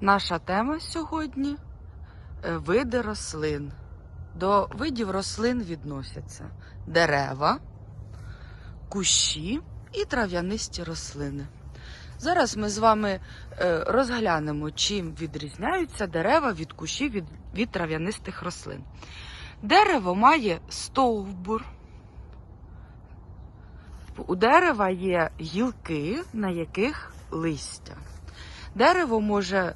Наша тема сьогодні е, види рослин. До видів рослин відносяться дерева, кущі і трав'янисті рослини. Зараз ми з вами е, розглянемо, чим відрізняються дерева від кущів від, від трав'янистих рослин. Дерево має стовбур. У дерева є гілки, на яких листя. Дерево може е,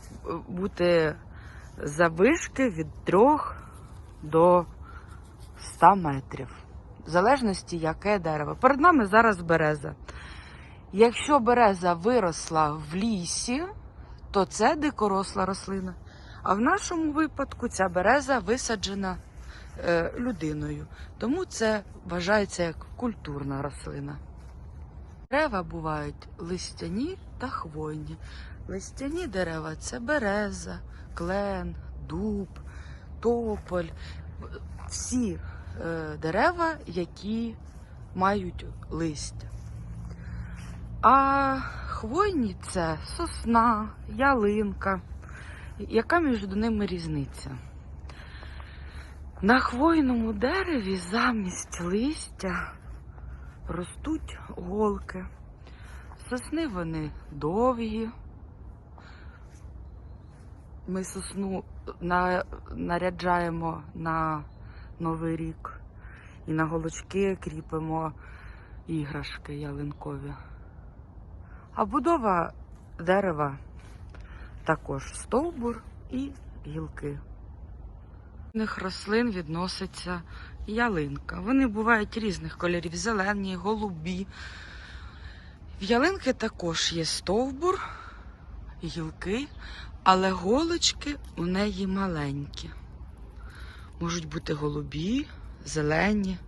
бути завишки від 3 до 100 метрів. В залежності, яке дерево. Перед нами зараз береза. Якщо береза виросла в лісі, то це дикоросла рослина. А в нашому випадку ця береза висаджена е, людиною. Тому це вважається як культурна рослина. Дерева бувають листяні та хвойні. Листяні дерева це береза, клен, дуб, тополь. Всі е, дерева, які мають листя. А хвойні це сосна, ялинка. Яка між ними різниця? На хвойному дереві замість листя ростуть голки. Сосни вони довгі. Ми сосну на, наряджаємо на Новий рік і на голочки кріпимо іграшки ялинкові. А будова дерева також стовбур і гілки. До них рослин відноситься ялинка. Вони бувають різних кольорів: зелені, голубі. В ялинки також є стовбур, гілки, але голочки у неї маленькі. Можуть бути голубі, зелені,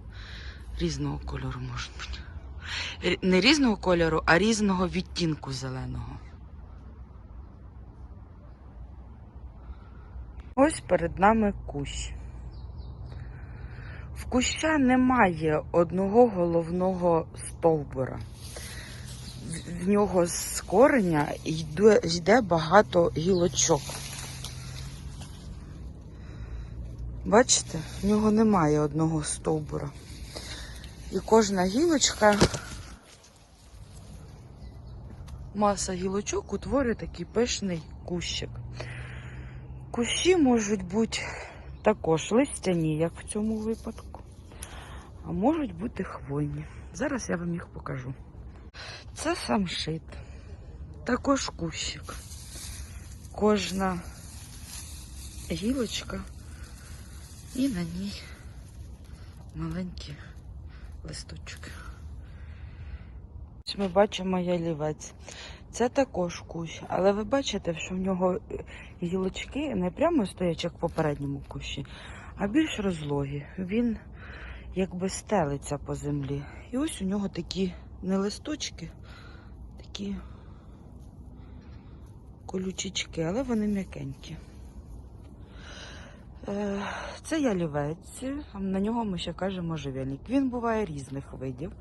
різного кольору можуть бути. Не різного кольору, а різного відтінку зеленого. Ось перед нами кущ. В куща немає одного головного стовбура. В- нього з кореня йде, йде багато гілочок. Бачите, в нього немає одного стовбура. І кожна гілочка, маса гілочок утворює такий пишний кущик. Кущі можуть бути також листяні, як в цьому випадку, а можуть бути хвойні. Зараз я вам їх покажу. Це самшит, також кущик. Кожна гілочка і на ній маленькі листочки. Ми бачимо ялівець. Це також кущ, але ви бачите, що в нього гілочки не прямо стоять, як в попередньому кущі, а більш розлогі. Він якби стелиться по землі. І ось у нього такі не листочки, такі колючечки, але вони м'якенькі. Е, Це ялівець, на нього ми ще кажемо живельник. Він буває різних видів.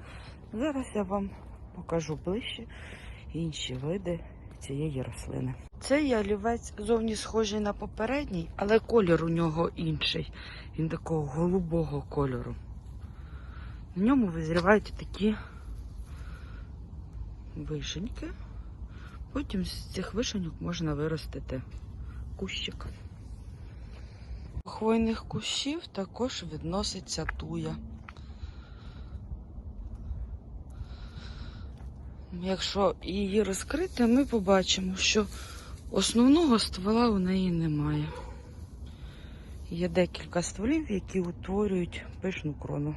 Зараз я вам покажу ближче інші види цієї рослини. Цей ялівець зовні схожий на попередній, але колір у нього інший. Він такого голубого кольору. На ньому визрівають такі вишеньки. Потім з цих вишеньок можна виростити кущик. До хвойних кущів також відноситься туя. Якщо її розкрити, ми побачимо, що основного ствола у неї немає. Є декілька стволів, які утворюють пишну крону.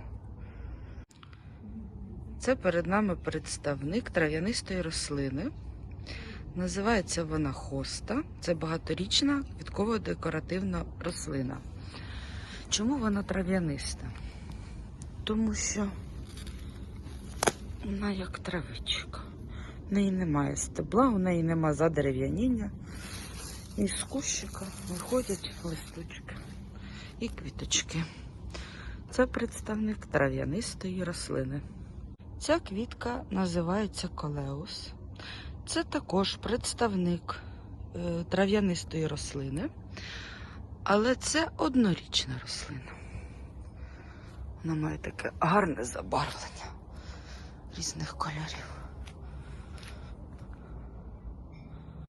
Це перед нами представник трав'янистої рослини. Називається вона хоста. Це багаторічна квітково-декоративна рослина. Чому вона трав'яниста? Тому що вона як травичка. В неї немає стебла, у неї нема задерев'яніння. І з кущика виходять листочки і квіточки. Це представник трав'янистої рослини. Ця квітка називається колеус. Це також представник е, трав'янистої рослини, але це однорічна рослина. Вона має таке гарне забарвлення різних кольорів.